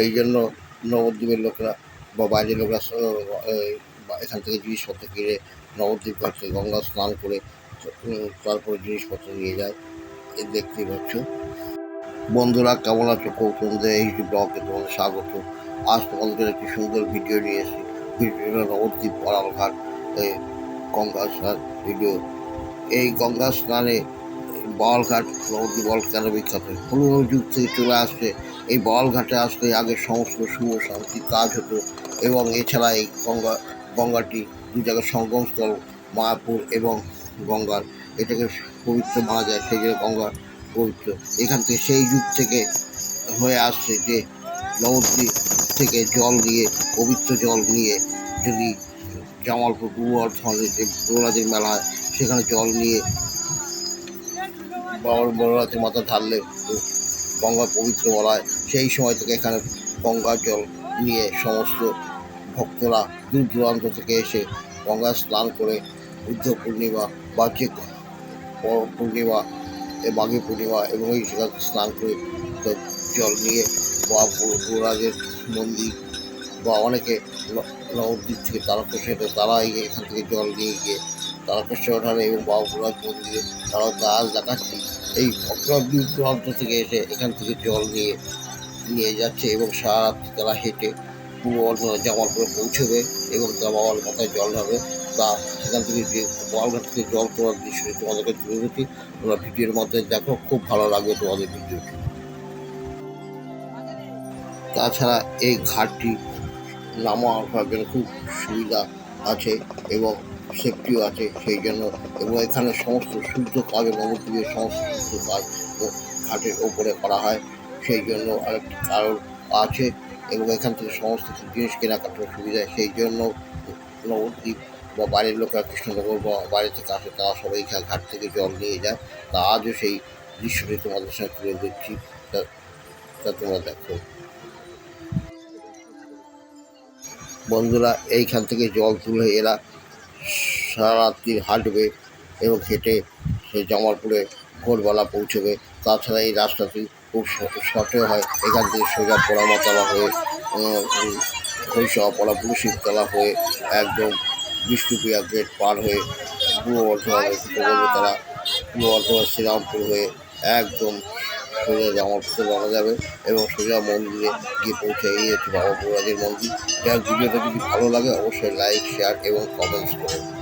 এই জন্য নবদ্বীপের লোকরা বা বাইরের লোকরা এখান থেকে জিনিসপত্র কিনে নবদ্বীপ ঘাটে গঙ্গা স্নান করে তারপরে জিনিসপত্র নিয়ে যায়। এ দেখতে পাচ্ছ। বন্ধুরা, কেমন আছো? কৌশলদের এই ব্লগে তোমাদের স্বাগত। আজ তোমাদের একটি সুন্দর ভিডিও নিয়ে এসেছি। ভিডিওটা নবদ্বীপ এই গঙ্গা স্নান ভিডিও। এই গঙ্গা স্নানে বলঘাট বল কেন বিখ্যাত। পুরনো যুগ থেকে চলে আসছে। এই বলঘাটে আসলে আগে সমস্ত শুভ শান্তি কাজ হতো এবং এছাড়া এই গঙ্গা, গঙ্গাটি দু জায়গায় সঙ্গমস্থল মায়াপুর এবং গঙ্গার। এটাকে পবিত্র মানা যায়, সেই জন্য গঙ্গা পবিত্র। এখান থেকে সেই যুগ থেকে হয়ে আসছে যে নবদ্বীপ থেকে জল নিয়ে, পবিত্র জল নিয়ে যদি জামালপুর পূর্ব বর্ধমানে যে মেলা হয় সেখানে জল নিয়ে বাবার বড়রাতে মাথা ঢাললে গঙ্গা পবিত্র বলা হয় সেই সময় থেকে এখানে গঙ্গার জল নিয়ে সমস্ত ভক্তরা দূর দূরান্ত থেকে এসে গঙ্গা স্নান করে বুদ্ধ পূর্ণিমা বা যে বড় পূর্ণিমা মাঘী পূর্ণিমা এবং এই সেখানে স্নান করে জল নিয়ে বা পুরাজের মন্দির বা অনেকে নবদ্বীপ থেকে তারকেশ্বর হেঁটে তারা এখান থেকে জল নিয়ে গিয়ে তারকেশ্বর ঢালে এবং বাবুরাজ মন্দিরে তারাও গাছ দেখাচ্ছে এই দূর দূরান্ত থেকে এসে এখান থেকে জল নিয়ে নিয়ে যাচ্ছে এবং সারা তারা হেঁটে পূর্ব বর্ধমান জামালপুরে পৌঁছবে এবং তার বাবার মাথায় জল হবে তা সেখান থেকে যে বাবাঘাট থেকে জল তোলার দৃশ্যটি তোমাদেরকে তুলে ধরছি। তোমরা ভিডিওর মধ্যে দেখো, খুব ভালো লাগবে তোমাদের ভিডিওটি। তাছাড়া এই ঘাটটি নামা খুব সুবিধা আছে এবং সেফটিও আছে সেই জন্য এবং এখানে সমস্ত সূর্য কাজ নবদ্বীপের সমস্ত কাজ ঘাটের ওপরে করা হয়। সেই জন্য আরেকটি কারণ আছে এবং এখান থেকে সমস্ত জিনিস কেনাকাটার সুবিধা সেই জন্য নবদ্বীপ বা বাইরের লোকরা কৃষ্ণনগর বা বাইরে থেকে আসে তারা সবাই এখানে ঘাট থেকে জল নিয়ে যায়। তা আজও সেই দৃশ্যটি তোমাদের সাথে তুলে দিচ্ছি তা তোমরা দেখো। বন্ধুরা, এইখান থেকে জল তুলে এরা সারা রাত্রি হাঁটবে এবং হেঁটে সেই জামালপুরে ভোরবেলা পৌঁছবে। তাছাড়া এই রাস্তাটি খুব শর্টে হয়। এখান থেকে সোজা পোড়ামাতলা হয়ে হরিশাহপাড়া বুলশিবতলা হয়ে, একদম বিষ্ণুপ্রিয়া গেট পার হয়ে, পূর্ব বর্ধমানে তারা, পূর্ব বর্ধমান শ্রীরামপুর হয়ে, একদম সোজা জামালপুরে যাওয়া যাবে এবং সোজা মন্দিরে গিয়ে পৌঁছে এই হচ্ছে বাবা বৌরাজের মন্দির। যার ভিডিওটা যদি ভালো লাগে, অবশ্যই লাইক শেয়ার এবং কমেন্টস করুন।